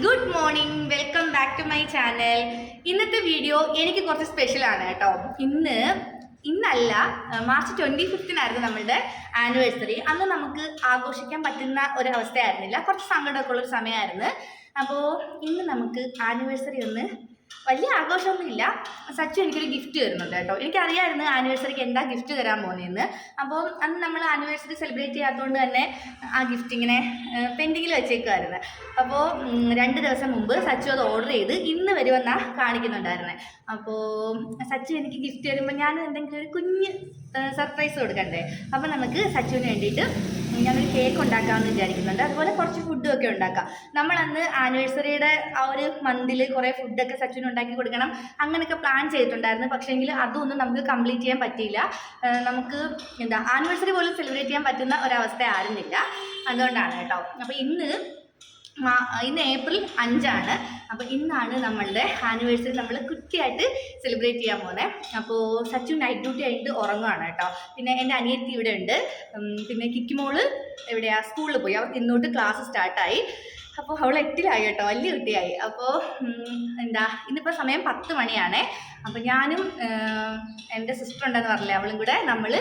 Good morning. Welcome back to my channel. ഇന്നത്തെ video എനിക്ക് കുറച്ച് സ്പെഷ്യൽ ആണ് കേട്ടോ. ഇന്ന് ഇന്നല്ല മാർച്ച് ട്വന്റി ഫിഫ്തിനായിരുന്നു നമ്മളുടെ ആനിവേഴ്സറി അന്ന് നമുക്ക് ആഘോഷിക്കാൻ പറ്റുന്ന ഒരു അവസ്ഥയായിരുന്നില്ല. കുറച്ച് സങ്കടമൊക്കെ ഉള്ളൊരു സമയമായിരുന്നു. അപ്പോൾ ഇന്ന് നമുക്ക് ആനിവേഴ്സറി ഒന്ന് വലിയ ആഘോഷമൊന്നുമില്ല. സച്ചു എനിക്കൊരു ഗിഫ്റ്റ് തരുന്നുണ്ട് കേട്ടോ. എനിക്കറിയായിരുന്നു ആനിവേഴ്സറിക്ക് എന്താ ഗിഫ്റ്റ് തരാൻ പോകുന്നതെന്ന്. അപ്പോൾ അന്ന് നമ്മൾ ആനിവേഴ്സറി സെലിബ്രേറ്റ് ചെയ്യാത്തതുകൊണ്ട് തന്നെ ആ ഗിഫ്റ്റ് ഇങ്ങനെ പെൻഡിങ്ങിൽ വെച്ചേക്കുമായിരുന്നു അപ്പോൾ രണ്ട് ദിവസം മുമ്പ് സച്ചു അത് ഓർഡർ ചെയ്ത് ഇന്ന് വരുമെന്നാണ് കാണിക്കുന്നുണ്ടായിരുന്നത് അപ്പോൾ സച്ചു എനിക്ക് ഗിഫ്റ്റ് തരുമ്പോൾ ഞാൻ എന്തെങ്കിലും ഒരു കുഞ്ഞ് സർപ്രൈസ് കൊടുക്കണ്ടേ? അപ്പോൾ നമുക്ക് സച്ചുവിന് വേണ്ടിയിട്ട് ഞാനൊരു കേക്ക് ഉണ്ടാക്കാമെന്ന് വിചാരിക്കുന്നുണ്ട്. അതുപോലെ കുറച്ച് ഫുഡും ഒക്കെ ഉണ്ടാക്കാം. നമ്മൾ അന്ന് ആനിവേഴ്സറിയുടെ ആ ഒരു മന്തിൽ കുറേ ഫുഡൊക്കെ സച്ചിന് ഉണ്ടാക്കി കൊടുക്കണം. അങ്ങനെയൊക്കെ പ്ലാൻ ചെയ്തിട്ടുണ്ടായിരുന്നു. പക്ഷേങ്കിൽ അതൊന്നും നമുക്ക് കംപ്ലീറ്റ് ചെയ്യാൻ പറ്റിയില്ല. നമുക്ക് എന്താ ആനിവേഴ്സറി പോലും സെലിബ്രേറ്റ് ചെയ്യാൻ പറ്റുന്ന ഒരവസ്ഥ ആയിരുന്നില്ല. അതുകൊണ്ടാണ് കേട്ടോ. അപ്പോൾ ഇന്ന് ഇന്ന് ഏപ്രിൽ അഞ്ചാണ്. അപ്പോൾ ഇന്നാണ് നമ്മളുടെ ആനിവേഴ്സറി നമ്മൾ കൃത്യമായിട്ട് സെലിബ്രേറ്റ് ചെയ്യാൻ പോകുന്നത് അപ്പോൾ സച്ചു നൈറ്റ് ഡ്യൂട്ടി ആയിട്ട് ഉറങ്ങുകയാണ് കേട്ടോ. പിന്നെ എന്റെ അനിയത്തി ഇവിടെ ഉണ്ട്. പിന്നെ കിക്കിമോൾ എവിടെയാണ് സ്കൂളിൽ പോയി. അവർക്ക് ഇന്നോട്ട് ക്ലാസ് സ്റ്റാർട്ടായി അപ്പോൾ അവൾ എട്ടിലായി കേട്ടോ. വലിയ കുട്ടിയായി. അപ്പോൾ എന്താ ഇന്നിപ്പോൾ സമയം പത്ത് മണിയാണേ. അപ്പോൾ ഞാനും എന്റെ സിസ്റ്റർ ഉണ്ടെന്ന് പറഞ്ഞില്ലേ അവളും കൂടെ നമ്മൾ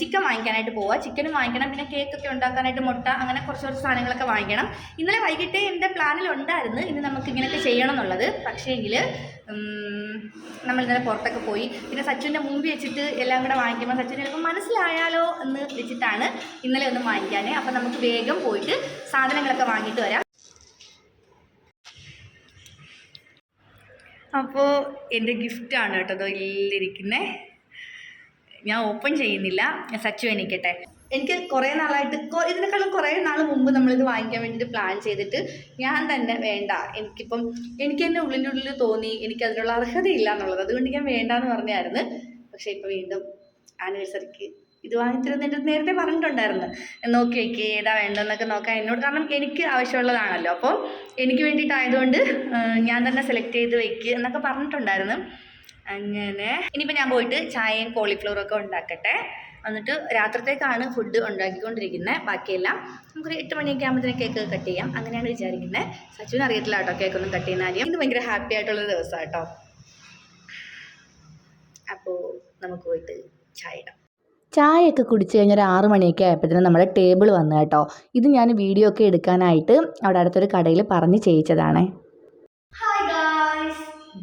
ചിക്കൻ വാങ്ങിക്കാനായിട്ട് പോവുക ചിക്കനും വാങ്ങിക്കണം പിന്നെ കേക്കൊക്കെ ഉണ്ടാക്കാനായിട്ട് മുട്ട അങ്ങനെ കുറച്ച് കുറച്ച് സാധനങ്ങളൊക്കെ വാങ്ങിക്കണം. ഇന്നലെ വൈകിട്ട് എന്റെ പ്ലാനിൽ ഉണ്ടായിരുന്നു ഇന്ന് നമുക്ക് ഇങ്ങനെയൊക്കെ ചെയ്യണം എന്നുള്ളത്. പക്ഷേങ്കിൽ നമ്മൾ ഇന്നലെ പുറത്തൊക്കെ പോയി. പിന്നെ സച്ചിന്റെ മൂവി വെച്ചിട്ട് എല്ലാം കൂടെ വാങ്ങിക്കുമ്പോൾ സച്ചിൻ ചിലപ്പോൾ മനസ്സിലായാലോ എന്ന് വെച്ചിട്ടാണ് ഇന്നലെ ഒന്ന് വാങ്ങിക്കാൻ അപ്പോൾ നമുക്ക് വേഗം പോയിട്ട് സാധനങ്ങളൊക്കെ വാങ്ങിയിട്ട് വരാം. അപ്പോൾ എന്റെ ഗിഫ്റ്റാണ് കേട്ടോ അതോ ഇല്ലിരിക്കുന്നത് ഞാൻ ഓപ്പൺ ചെയ്യുന്നില്ല. സച്ചു എനിക്കട്ടെ എനിക്ക് കുറേ നാളായിട്ട് ഇതിനേക്കാളും കുറേ നാൾ മുമ്പ് നമ്മളിത് വാങ്ങിക്കാൻ വേണ്ടിയിട്ട് പ്ലാൻ ചെയ്തിട്ട് ഞാൻ തന്നെ വേണ്ട. എനിക്കിപ്പം എനിക്ക് എന്റെ ഉള്ളിന്റെ ഉള്ളിൽ തോന്നി എനിക്ക് അതിനുള്ള അർഹതയില്ല എന്നുള്ളത്. അതുകൊണ്ട് ഞാൻ വേണ്ട എന്ന് പറഞ്ഞായിരുന്നു. പക്ഷേ ഇപ്പോൾ വീണ്ടും ആനിവേഴ്സറിക്ക് ഇത് വാങ്ങിത്തരുന്ന എന്റെ നേരത്തെ പറഞ്ഞിട്ടുണ്ടായിരുന്നു. നോക്കി വയ്ക്കുക ഏതാ വേണ്ടതെന്നൊക്കെ നോക്കാൻ എന്നോട് കാരണം എനിക്ക് ആവശ്യമുള്ളതാണല്ലോ. അപ്പോൾ എനിക്ക് വേണ്ടിയിട്ടായതുകൊണ്ട് ഞാൻ തന്നെ സെലക്ട് ചെയ്ത് വയ്ക്കുക എന്നൊക്കെ പറഞ്ഞിട്ടുണ്ടായിരുന്നു. അങ്ങനെ. ഇനിയിപ്പോൾ ഞാൻ പോയിട്ട് ചായയും കോളിഫ്ലവറും ഒക്കെ ഉണ്ടാക്കട്ടെ. എന്നിട്ട് രാത്രത്തേക്കാണ് ഫുഡ് ഉണ്ടാക്കിക്കൊണ്ടിരിക്കുന്നത് ബാക്കിയെല്ലാം നമുക്കൊരു എട്ട് മണിയൊക്കെ ആകുമ്പോഴത്തേന് കേക്ക് കട്ട് ചെയ്യാം. അങ്ങനെയാണ് വിചാരിക്കുന്നത് സച്ചുവിന് അറിയത്തില്ല കേട്ടോ കേക്കൊന്നും കട്ട് ചെയ്യുന്ന കാര്യം. ഇത് ഭയങ്കര ഹാപ്പി ആയിട്ടുള്ള ദിവസമാണ് കേട്ടോ. അപ്പോൾ നമുക്ക് പോയിട്ട് ചായ ഇടാം. ചായയൊക്കെ കുടിച്ച് കഴിഞ്ഞ ഒരു ആറ് മണിയൊക്കെ ആയപ്പോഴത്തേനും നമ്മുടെ ടേബിൾ വന്നു കേട്ടോ. ഇത് ഞാൻ വീഡിയോ ഒക്കെ എടുക്കാനായിട്ട് അവിടെ അടുത്തൊരു കടയിൽ പറഞ്ഞ് ചെയ്യിച്ചതാണ്.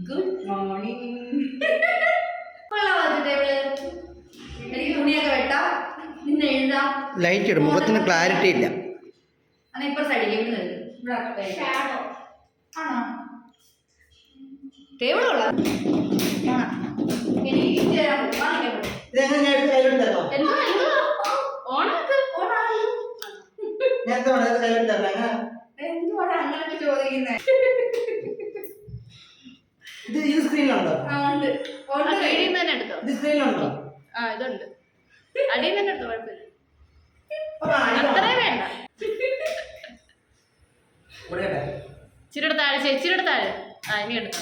ഗുഡ് മോർണിംഗ് കൊള്ളാമോ ടേബിൾ എനിക്ക് തുണിയൊക്കെ വെട്ടാം. നിന്ന് എഴുതാം. ലൈറ്റ് ഇടും. മുഖത്തിന് ക്ലാരിറ്റി ഇല്ല. എന്നാ ഇപ്പൊ സൈഡിലേക്ക്. ആണോ? ടേബിൾ കൊള്ളാം ഇതെങ്ങനെ? ഓണാക്ക്, ഓണാക്ക്. ഞാൻ ചോദിക്കുന്നെ? ഇത് ഇത് സ്ക്രീനിലുണ്ടോ? ആ, ഉണ്ട്. ഉണ്ട്. അടിയിൽ നിന്ന് തന്നെ എടുത്തോ? ഇത് സ്ക്രീനിലുണ്ടോ? ആ ഇതുണ്ട്. അടിയിൽ നിന്ന് തന്നെ എടുത്തോ? കുഴപ്പമില്ല. അത്രേ വേണ്ട. ഇച്ചിരിയുടെ താഴെ താഴെ. ആ ഇനി എടുത്തോ?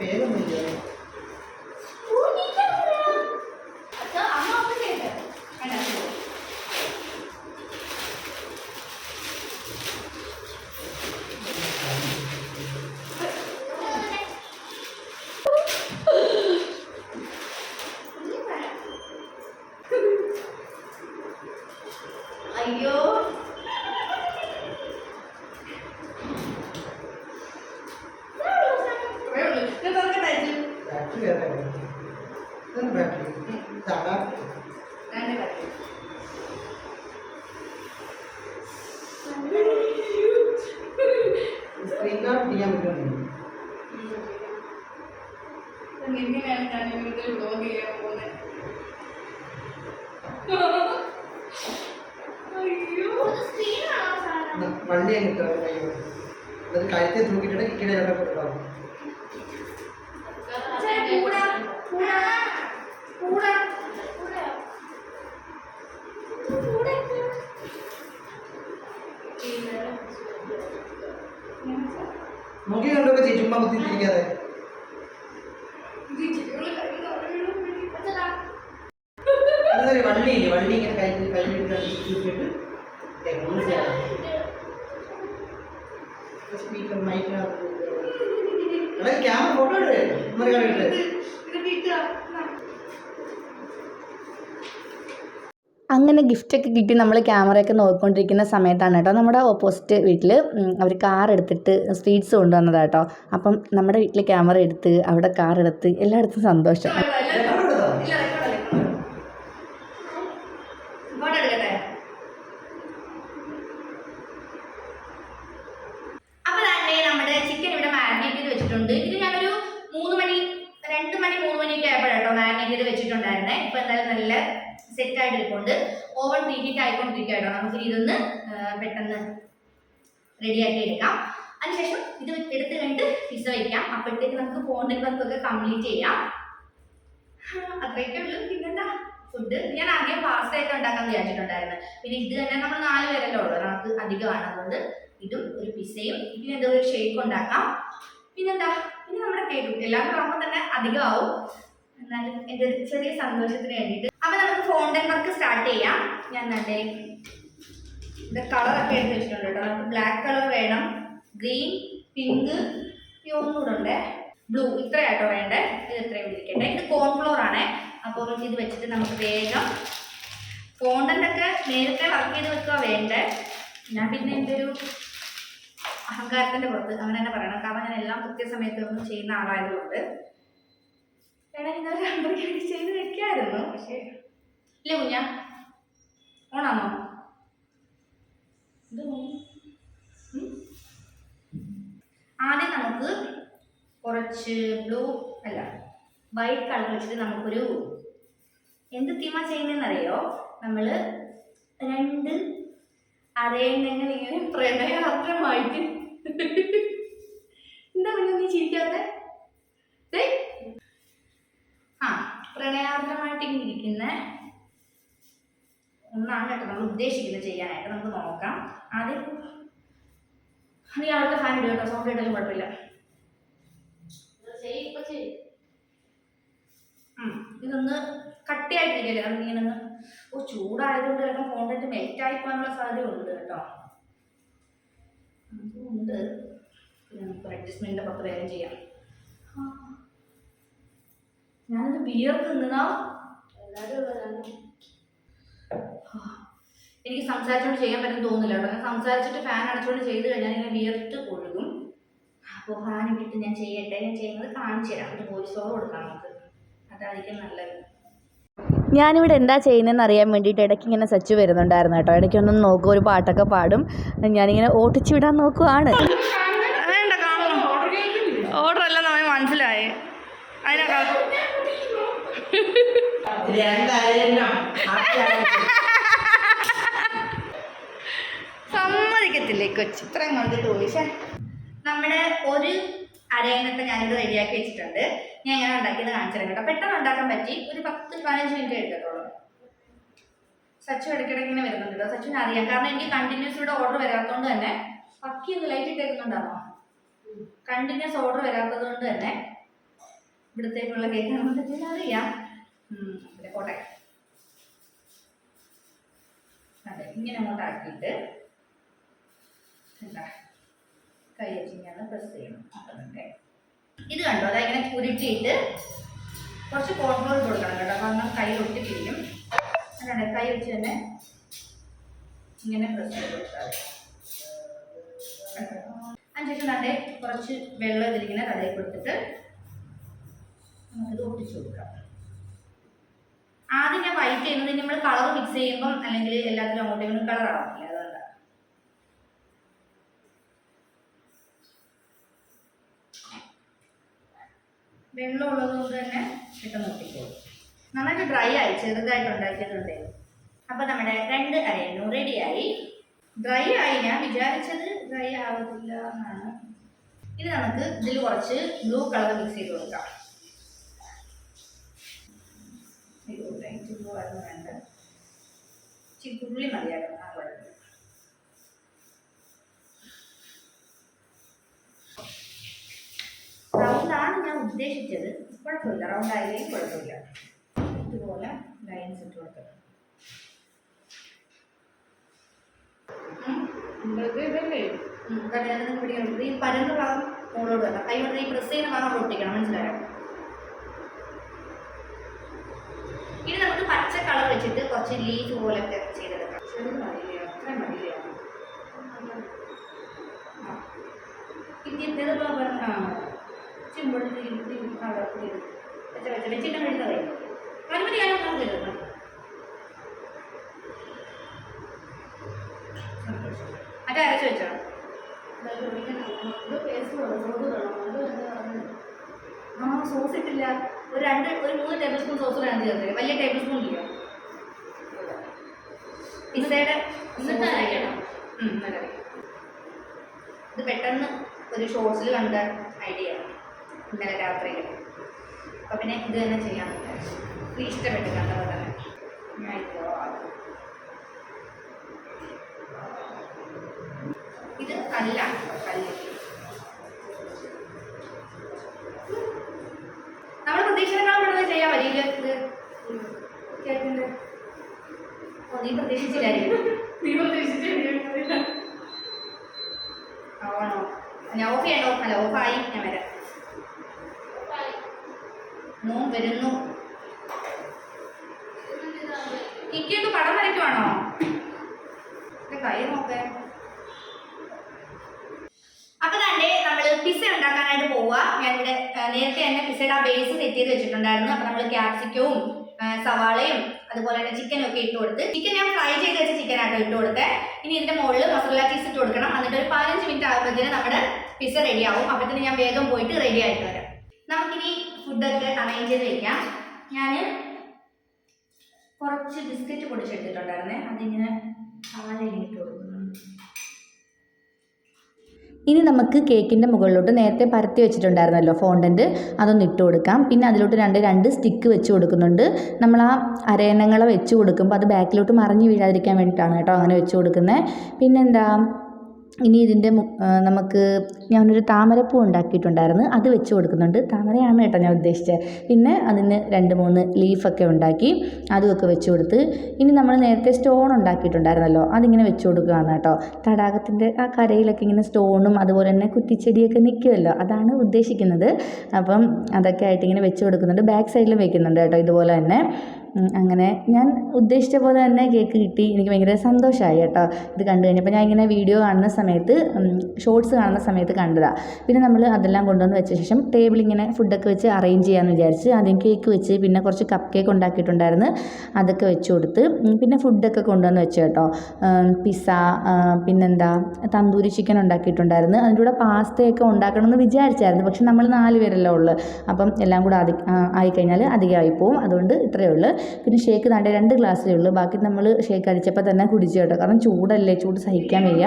别的没得。ഇതാണ് ബാറ്ററി. ഇതാ ബാറ്ററി. രണ്ട് കട്ടി. സ്ക്രീൻ ഗാർഡ് ചെയ്യാൻ പറ്റുന്നുണ്ട് ഇങ്ങനെയാണ് ഞാൻ ഇതിൽ വ്ലോഗ് ചെയ്യാൻ പോകുന്നത് വണ്ടി അങ്ങ് ഇട്ടോ കൈ കൊണ്ട്. എന്നിട്ട് കഴുത്തെ തൂക്കിയിട്ട് കിക്കിടെ കൂടാ കൂടാ നോക്കി കണ്ടൊക്കെ ചുമ്മാ കുത്തിയിരിക്കാതെ അതൊരു വള്ളിയില്ലേ വള്ളി ഇങ്ങനെ കൈ തൂക്കിയിട്ട് സ്പീക്കർ മൈക്കിനകത്ത് ക്യാമറ ഫോട്ടോ എടുക്കേ ഉമ്മറി കണ്ടിട്ട് അങ്ങനെ ഗിഫ്റ്റൊക്കെ കിട്ടി നമ്മൾ ക്യാമറയൊക്കെ നോക്കിക്കൊണ്ടിരിക്കുന്ന സമയത്താണ് കേട്ടോ. നമ്മുടെ ഓപ്പോസിറ്റ് വീട്ടിൽ അവർ കാർ എടുത്തിട്ട് സ്വീറ്റ്സ് കൊണ്ടുവന്നതാണ് കേട്ടോ. അപ്പം നമ്മുടെ വീട്ടിൽ ക്യാമറ എടുത്ത് അവിടെ കാർ എടുത്ത് എല്ലായിടത്തും സന്തോഷം. നമ്മുടെ ചിക്കൻ ഇവിടെ വെച്ചിട്ടുണ്ട് ഞാനൊരു മൂന്ന് മണി രണ്ട് മണി മൂന്ന് മണിയൊക്കെ ആയപ്പോഴാട്ടോ മാരിനേറ്റ് ചെയ്ത് വെച്ചിട്ടുണ്ടായിരുന്നേ ഇപ്പൊ എന്തായാലും നല്ല സെറ്റ് ആയിട്ട് ഇരിപ്പുണ്ട് ഓവൻ കേട്ടോ. നമുക്ക് ഇതൊന്ന് പെട്ടെന്ന് റെഡിയാക്കി എടുക്കാം. അതിനുശേഷം ഇത് എടുത്ത് കഴിഞ്ഞിട്ട് പിസ വയ്ക്കാം. അപ്പോഴത്തേക്ക് നമുക്ക് ഫോണിൽ വർക്കൊക്കെ കംപ്ലീറ്റ് ചെയ്യാം. അത്രയൊക്കെ ഉള്ളൂ. പിന്നെന്താ? ഫുഡ് ഞാൻ ആദ്യം പാസ്ത ഒക്കെ ഉണ്ടാക്കാൻ വിചാരിച്ചിട്ടുണ്ടായിരുന്നു. പിന്നെ ഇത് തന്നെ നമ്മൾ നാല് പേരല്ലേ ഉള്ളൂ. നമുക്ക് അധികമാണ് അതുകൊണ്ട് ഇതും ഒരു പിസയും പിന്നെ എന്തോ ഒരു ഷേക്ക് ഉണ്ടാക്കാം. പിന്നെന്താ? പിന്നെ നമ്മുടെ കേക്ക് എല്ലാവരും ആകുമ്പോൾ തന്നെ അധികമാവും. എന്നാലും എന്റെ ചെറിയ സന്തോഷത്തിന് വേണ്ടിയിട്ട്. അപ്പൊ നമുക്ക് ഫോണ്ടൻ വർക്ക് സ്റ്റാർട്ട് ചെയ്യാം. ഞാൻ നല്ല കളർ ഒക്കെ എടുത്ത് വെച്ചിട്ടുണ്ട് കേട്ടോ. നമുക്ക് ബ്ലാക്ക് കളർ വേണം ഗ്രീൻ പിങ്ക് ഈ ഒന്നുകൂടെ ഉണ്ട്. ബ്ലൂ ഇത്രയാട്ടോ വേണ്ടേ? ഇത് ഇത്രയും ഇരിക്കട്ടെ ഇത് കോൺഫ്ലോർ ആണ്. അപ്പോൾ ഇത് വെച്ചിട്ട് നമുക്ക് വേഗം ഫോണ്ടന്റ് ഒക്കെ നേരത്തെ വർക്ക് ചെയ്ത് വെക്കുക വേണ്ടേ? ഞാൻ പിന്നെ എന്റെ ഒരു അഹങ്കാരത്തിന്റെ പുറത്ത് അങ്ങനെ തന്നെ പറയണം. കാരണം ഞാൻ എല്ലാം കൃത്യസമയത്ത് ഒന്നും ചെയ്യുന്ന ആളായതുകൊണ്ട്. വേണമെങ്കിൽ ഇന്നലെ രണ്ടരയ്ക്ക് ചെയ്ത് വെക്കായിരുന്നു. പക്ഷേ ഇല്ല കുഞ്ഞ. ഓണാണോ. ആദ്യം നമുക്ക് കുറച്ച് ബ്ലൂ അല്ല വൈറ്റ് കളർ വെച്ചിട്ട് നമുക്കൊരു എന്ത് തീമ ചെയ്യുന്നതെന്നറിയോ? നമ്മൾ രണ്ട് അരയണ്ണങ്ങൾ ഇങ്ങനെ പ്രണയാർത്ഥമായിട്ട് എന്താ പറഞ്ഞ നീ ചിരിക്കാത്ത? പ്രണയാർദ്രമായിട്ട് ഇങ്ങനെ ഇരിക്കുന്ന. ഒന്നാണ് കേട്ടോ നമ്മൾ ഉദ്ദേശിക്കുന്നത് ചെയ്യാനായിട്ട്. നമുക്ക് നോക്കാം. ആദ്യം നീ അവർക്ക് ഫാൻ ഇടുക കേട്ടോ. സൗണ്ട് ഇട്ടാലും കുഴപ്പമില്ല. ഇതൊന്ന് കട്ടിയായിട്ടിരിക്കല്ലേ? നമുക്ക് ഇങ്ങനെ ഒന്ന് ഓ ചൂടായതുകൊണ്ട് ചിലപ്പോൾ കോണ്ടന്റ് മെൽറ്റ് ആയി പോകാനുള്ള സാധ്യത ഉണ്ട് കേട്ടോ. അതുകൊണ്ട് പിന്നെ നമുക്ക് അഡ്ജസ്റ്റ്മെന്റിന്റെ പത്ത് വേഗം ചെയ്യാം. ഞാനിത് ബിയർ നിന്നതാ. ആ. എനിക്ക് സംസാരിച്ചുകൊണ്ട് ചെയ്യാൻ പറ്റും തോന്നില്ല കേട്ടോ. ഞാൻ സംസാരിച്ചിട്ട് ഫാൻ അടച്ചുകൊണ്ട് ചെയ്ത് കഴിഞ്ഞാൽ ഇങ്ങനെ വിയർത്ത് ഒഴുകും അപ്പോൾ ഫാൻ ഇട്ടിട്ട് ഞാൻ ചെയ്യട്ടെ? ഞാൻ ചെയ്യുന്നത് കാണിച്ചു തരാം. ഒരു വോയിസ് ഓവർ കൊടുക്കാം നമുക്ക്. അതായിരിക്കും നല്ലത്. ഞാനിവിടെ എന്താ ചെയ്യുന്നതെന്ന് അറിയാൻ വേണ്ടിയിട്ട് ഇടയ്ക്ക് ഇങ്ങനെ സച്ച് വരുന്നുണ്ടായിരുന്നു കേട്ടോ. ഇടയ്ക്ക് ഒന്നും നോക്കും ഒരു പാട്ടൊക്കെ പാടും. ഞാനിങ്ങനെ ഓട്ടിച്ചു വിടാൻ നോക്കുവാണ്. വേണ്ട കാണണം ഓർഡർ എല്ലാം നമ്മൾ മനസ്സിലായി. അതിനൊക്കെ രണ്ടായിരം സമ്മതിക്കത്തില്ലേ കൊച്ചു? ഇത്രയും കൊണ്ട് ചോദിച്ചാൽ നമ്മുടെ ഒരു അരയണത്തെ ഞാനിത് റെഡിയാക്കി വെച്ചിട്ടുണ്ട്. ഞാൻ എങ്ങനെ ഉണ്ടാക്കിയത് കാണിച്ചു കേട്ടോ. പെട്ടെന്ന് ഉണ്ടാക്കാൻ പറ്റി. ഒരു പത്ത് പതിനഞ്ച് മിനിറ്റ് എടുത്തോളൂ സച്ചു ഇടയ്ക്കിടയ്ക്ക് ഇങ്ങനെ വരുന്നുണ്ട് കേട്ടോ. സച്ചിന് അറിയാം. കാരണം എനിക്ക് കണ്ടിന്യൂസ് ഇവിടെ ഓർഡർ വരാത്തതുകൊണ്ട് തന്നെ പക്കി ഒന്ന് ലൈറ്റ് ഇട്ടേക്കുന്നുണ്ടാണോ കണ്ടിന്യൂസ് ഓർഡർ വരാത്തത് കൊണ്ട് തന്നെ ഇവിടത്തേക്കുള്ള കേക്ക് നമുക്ക് അറിയാം. ഇവിടെ പോട്ടെ അതെ ഇങ്ങനെ അങ്ങോട്ട് ആക്കിയിട്ട് എന്താ കൈ പ്രസ് ചെയ്യണം. അതൊക്കെ ഇത് കണ്ടോ? അതായത് കുരുട്ടിയിട്ട് കുറച്ച് കോൺട്രോൾ കൊടുക്കണം കേട്ടോ. നമ്മൾ കൈ ഒട്ടിപ്പിരിക്കും അതാണ് കൈ വെച്ച് തന്നെ ഇങ്ങനെ പ്രസ് ചെയ്ത് കൊടുത്താൽ. അതിനുശേഷം നല്ല കുറച്ച് വെള്ളം ഇതിലിങ്ങനെ തലയിൽ കൊടുത്തിട്ട് നമുക്കിത് ഒട്ടിച്ചു കൊടുക്കാം. ചെയ്യുന്നത് നമ്മൾ കളർ മിക്സ് ചെയ്യുമ്പോൾ അല്ലെങ്കിൽ എല്ലാത്തിലും അങ്ങോട്ടും കളർ ആവത്തില്ല അതുകൊണ്ടാണ് വെള്ളം ഉള്ളത് കൊണ്ട് തന്നെ പെട്ടെന്ന് ഒട്ടിക്കോളും. നന്നായിട്ട് ഡ്രൈ ആയി ചെറുതായിട്ട് ഉണ്ടാക്കിയിട്ടുണ്ട്. അപ്പോൾ നമ്മുടെ രണ്ട് അരയണ്ണു റെഡിയായി ഡ്രൈ ആയി ഞാൻ വിചാരിച്ചത് ഡ്രൈ ആവത്തില്ല എന്നാണ്. ഇനി നമുക്ക് ഇതിൽ കുറച്ച് ബ്ലൂ കളർ മിക്സ് ചെയ്ത് കൊടുക്കാം. Colour വേണ്ട ഇച്ചിരി തുള്ളി മതിയാകും ആ കുഴപ്പമില്ല റൗണ്ടാണ് ഞാൻ ഉദ്ദേശിച്ചത്. കുഴപ്പമില്ല. റൗണ്ട് ആയാലും കുഴപ്പമില്ല. ഇതുപോലെ ലൈൻസ് ഇട്ട് ഇതല്ലേ? ഉം, പിടിക്കണം ഈ പരന്ന ഭാഗം മുകളോട് വേണം കൈ കൊണ്ട് ഈ പ്രസ് ചെയ്യുന്ന ഭാഗം ഒട്ടിക്കണം. മനസ്സിലായോ? ഇനി നമുക്ക് പച്ച കളർ വെച്ചിട്ട് കുറച്ച് ലീഫ് പോലെ ചെയ്തെടുക്കാം. വെച്ചിട്ട് ഞാൻ നമുക്ക് അരച്ച് വെച്ചോ? സോസ് ഇട്ടില്ല. ഒരു രണ്ട് ഒരു മൂന്ന് ടേബിൾ സ്പൂൺ സോസ് വേണം ചേർത്ത് വലിയ ടേബിൾ സ്പൂൺ ഇല്ല പിസയുടെ. ഇത് പെട്ടെന്ന് ഒരു ഷോർട്സിൽ കണ്ട ഐഡിയ ഇന്നലെ രാത്രിയിൽ അപ്പം പിന്നെ ഇത് തന്നെ ചെയ്യാൻ പറ്റും ഇഷ്ടപ്പെട്ടു കണ്ടത് തന്നെ. ഞാൻ ഇത് കല്ലാണ് കല്ല് നമ്മൾ പ്രതീക്ഷിച്ചേക്കാൾ പെട്ടെന്ന് ചെയ്യാൻ വരില്ല ഇത് കേട്ടിട്ടുണ്ട് ഓ നീ പ്രതീക്ഷിച്ചില്ലായിരിക്കും. നീ പ്രതീക്ഷിച്ചില്ല ആണോ ഞാൻ ഓഫ് ചെയ്യണ്ടോ ഓഫല്ല ഓഫായി ഞാൻ വരാം. മോൻ വരുന്നു. ഇക്കൊക്കെ പടം വരയ്ക്കുവാണോ? കൈ നോക്കേ. അപ്പൊ തന്നെ നമ്മൾ പിസ ഉണ്ടാക്കാനായിട്ട് പോവുക. ഞാൻ ഇവിടെ നേരത്തെ തന്നെ പിസയുടെ ആ ബേസ് സെറ്റ് ചെയ്ത് വെച്ചിട്ടുണ്ടായിരുന്നു. അപ്പൊ നമ്മൾ ക്യാപ്സിക്കവും സവാളയും അതുപോലെ തന്നെ ചിക്കൻ ഒക്കെ ഇട്ട് കൊടുത്ത്. ചിക്കൻ ഞാൻ ഫ്രൈ ചെയ്ത് വെച്ച ചിക്കൻ ആട്ടോ ഇട്ട് കൊടുത്തേ. ഇനി ഇതിന്റെ മുകളിൽ മസാല ചീസ് ഇട്ട് കൊടുക്കണം. എന്നിട്ട് ഒരു പതിനഞ്ച് മിനിറ്റ് ആകുമ്പോഴത്തേന് നമ്മുടെ പിസ്സ റെഡി ആവും. അപ്പോഴത്തേന് ഞാൻ വേഗം പോയിട്ട് റെഡി ആയിട്ട് വരാം. നമുക്കിനി ഫുഡൊക്കെ അറേഞ്ച് ചെയ്ത് വെക്കാം. ഞാൻ കുറച്ച് ബിസ്ക്കറ്റ് പൊടിച്ചെടുത്തിട്ടുണ്ടായിരുന്നേ. അതിങ്ങനെ താഴെ ഇട്ട് കൊടുക്കുന്നുണ്ട് ഇനി നമുക്ക് കേക്കിന്റെ മുകളിലോട്ട് നേരത്തെ പരത്തി വെച്ചിട്ടുണ്ടായിരുന്നല്ലോ ഫോണ്ടന്റ് അതൊന്ന് ഇട്ട് കൊടുക്കാം. പിന്നെ അതിലോട്ട് രണ്ട് രണ്ട് സ്റ്റിക്ക് വെച്ച് കൊടുക്കുന്നുണ്ട്. നമ്മൾ ആ അരയണങ്ങളെ വെച്ച് കൊടുക്കുമ്പോൾ അത് ബാക്കിലോട്ട് മറിഞ്ഞ് വീഴാതിരിക്കാൻ വേണ്ടിയിട്ടാണ് കേട്ടോ അങ്ങനെ വെച്ച് കൊടുക്കുന്നത് പിന്നെന്താ? ഇനി ഇതിന്റെ നമുക്ക് ഞാനൊരു താമരപ്പൂ ഉണ്ടാക്കിയിട്ടുണ്ടായിരുന്നു. അത് വെച്ച് കൊടുക്കുന്നുണ്ട്. താമരയാണ് കേട്ടോ ഞാൻ ഉദ്ദേശിച്ചത്. പിന്നെ അതിന് രണ്ട് മൂന്ന് ലീഫൊക്കെ ഉണ്ടാക്കി അതുമൊക്കെ വെച്ച് കൊടുത്ത് ഇനി നമ്മൾ നേരത്തെ സ്റ്റോൺ ഉണ്ടാക്കിയിട്ടുണ്ടായിരുന്നല്ലോ അതിങ്ങനെ വെച്ച് കൊടുക്കുകയാണ് കേട്ടോ. തടാകത്തിന്റെ ആ കരയിലൊക്കെ ഇങ്ങനെ സ്റ്റോണും അതുപോലെ തന്നെ കുറ്റിച്ചെടിയൊക്കെ നിൽക്കുമല്ലോ അതാണ് ഉദ്ദേശിക്കുന്നത്. അപ്പം അതൊക്കെ ആയിട്ട് ഇങ്ങനെ വെച്ച് കൊടുക്കുന്നുണ്ട്. ബാക്ക് സൈഡിലും വെക്കുന്നുണ്ട് കേട്ടോ ഇതുപോലെ തന്നെ. അങ്ങനെ ഞാൻ ഉദ്ദേശിച്ച പോലെ തന്നെ കേക്ക് കിട്ടി. എനിക്ക് ഭയങ്കര സന്തോഷമായി കേട്ടോ. ഇത് കണ്ടു കഴിഞ്ഞപ്പോൾ ഞാൻ ഇങ്ങനെ വീഡിയോ കാണുന്ന സമയത്ത് ഷോർട്സ് കാണുന്ന സമയത്ത് കണ്ടതാണ് പിന്നെ നമ്മൾ അതെല്ലാം കൊണ്ടുവന്ന് വെച്ച ശേഷം ടേബിൾ ഇങ്ങനെ ഫുഡൊക്കെ വെച്ച് അറേഞ്ച് ചെയ്യാമെന്ന് വിചാരിച്ച് ആദ്യം കേക്ക് വെച്ച് പിന്നെ കുറച്ച് കപ്പ് കേക്ക് ഉണ്ടാക്കിയിട്ടുണ്ടായിരുന്നു. അതൊക്കെ വെച്ച് കൊടുത്ത് പിന്നെ ഫുഡൊക്കെ കൊണ്ടുവന്ന് വെച്ച് കേട്ടോ. പിസ്സ പിന്നെന്താ തന്തൂരി ചിക്കൻ ഉണ്ടാക്കിയിട്ടുണ്ടായിരുന്നു. അതിന്റെ കൂടെ പാസ്തയൊക്കെ ഉണ്ടാക്കണമെന്ന് വിചാരിച്ചായിരുന്നു. പക്ഷെ നമ്മൾ നാല് പേരല്ലേ ഉള്ളു. അപ്പം എല്ലാം കൂടെ ആയി കഴിഞ്ഞാൽ അധികമായി പോവും അതുകൊണ്ട് ഇത്രയേ ഉള്ളൂ. പിന്നെ ഷേക്ക് താണ്ട രണ്ട് ഗ്ലാസ്സേ ഉള്ളൂ. ബാക്കി നമ്മൾ ഷേക്ക് അടിച്ചപ്പോൾ തന്നെ കുടിച്ചു കേട്ടോ. കാരണം ചൂടല്ലേ ചൂട് സഹിക്കാൻ വയ്യ.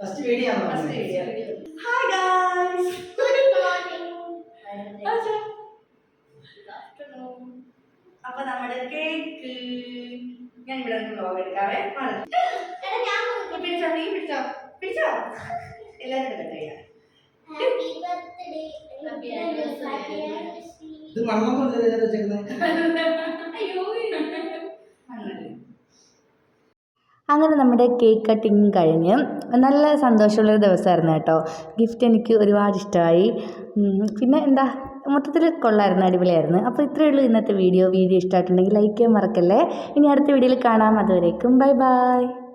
ഫസ്റ്റ് വീഡിയോ ആണോ? ഫസ്റ്റ് വീഡിയോ ഹായ് ഗായ്സ് അപ്പൊ നമ്മുടെ കേക്ക്. ഞാൻ ഇവിടെ നിന്ന് ബ്ലോഗ് എടുക്കാവേ. പിടിച്ചോ നീ പിടിച്ചോ. പിടിച്ചോ? എടുക്കട്ടെ വെച്ചേക്കുന്നത് അയ്യോ. അങ്ങനെ അങ്ങനെ നമ്മുടെ കേക്ക് കട്ടിങ് കഴിഞ്ഞ് നല്ല സന്തോഷമുള്ളൊരു ദിവസമായിരുന്നു കേട്ടോ. ഗിഫ്റ്റ് എനിക്ക് ഒരുപാട് ഇഷ്ടമായി. പിന്നെ എന്താ? മൊത്തത്തിൽ കൊള്ളായിരുന്നു അടിപൊളിയായിരുന്നു. അപ്പോൾ ഇത്രയേ ഉള്ളൂ ഇന്നത്തെ വീഡിയോ. വീഡിയോ ഇഷ്ടമായിട്ടുണ്ടെങ്കിൽ ലൈക്ക് ചെയ്യാൻ മറക്കല്ലേ. ഇനി അടുത്ത വീഡിയോയിൽ കാണാം. അതുവരേക്കും ബൈ ബൈ.